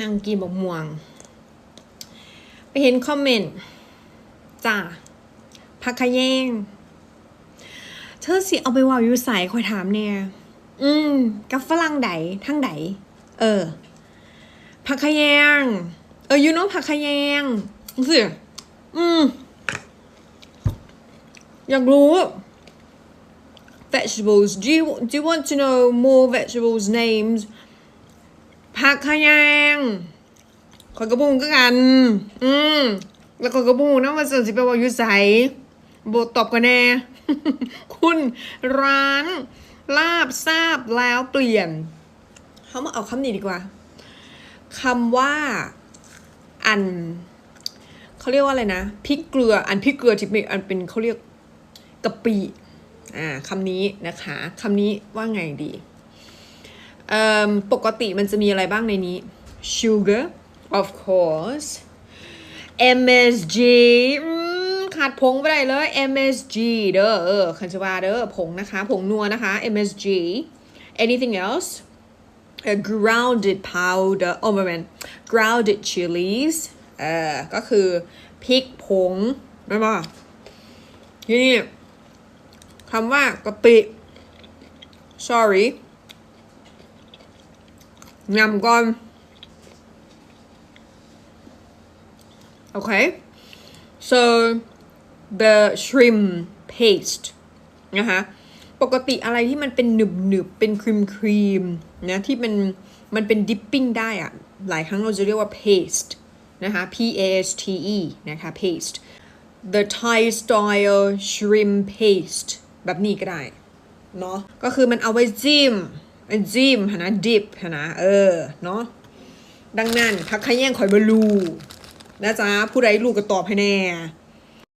นางกินบกม่วง ไปเห็นคอมเมนต์จ้าพักขะแยงเธอสิเอาไปว่าอยู่ใส่คอยถามเนี่ย อืม กับฝรั่งใดทั้งใดเออผักขะแยง เออ you know ผักขะแยงสิอืม อยากรู้ vegetables do you do you want to know more vegetables names ผักขยงขอยกระบุงก็กัน อืมแล้วขอยกระบุงนะว่าจะสิไปว่าอยู่ใสโบตอบกันแน่ คุณร้าน ลาบทราบแล้วเปลี่ยน เขามาเอาคำนี้ดีกว่าคำว่า อันเขาเรียกว่าอะไรนะพริกเกลืออันพริกเกลือที่เป็นอันเป็นเขาเรียกกะปิอ่าคำนี้นะคะคำนี้ว่าไงดี ปกติมันจะมีอะไรบ้างในนี้ sugar of course MSG ขาดผงไปได้เลย MSG เด้อเออคันชวาเด้อผงนะคะ ผงนัวนะคะ MSG anything else a grounded powder โอ้ไม่เป็น grounded chilies เออก็คือพริกผงไม่ป่ะทีนี่คำว่ากะปิ sorry งำก่อนโอเค so the shrimp paste นะคะปกติอะไรที่มันเป็นหนึบหนึบๆเป็นครีมครีมนะที่มันมันเป็นดิปปิ้งได้อะหลายครั้งเราจะเรียกว่า paste นะคะ P A S T E นะคะ paste the Thai style shrimp paste แบบนี้ก็ได้เนาะก็คือมันเอาไว้จิ้ม จิมนนะดิบนนะเออเนาะดังนั้นพักขะแย่งข่อยบลูนะจ๊ะผู้ใดลูกก็ตอบให้แน่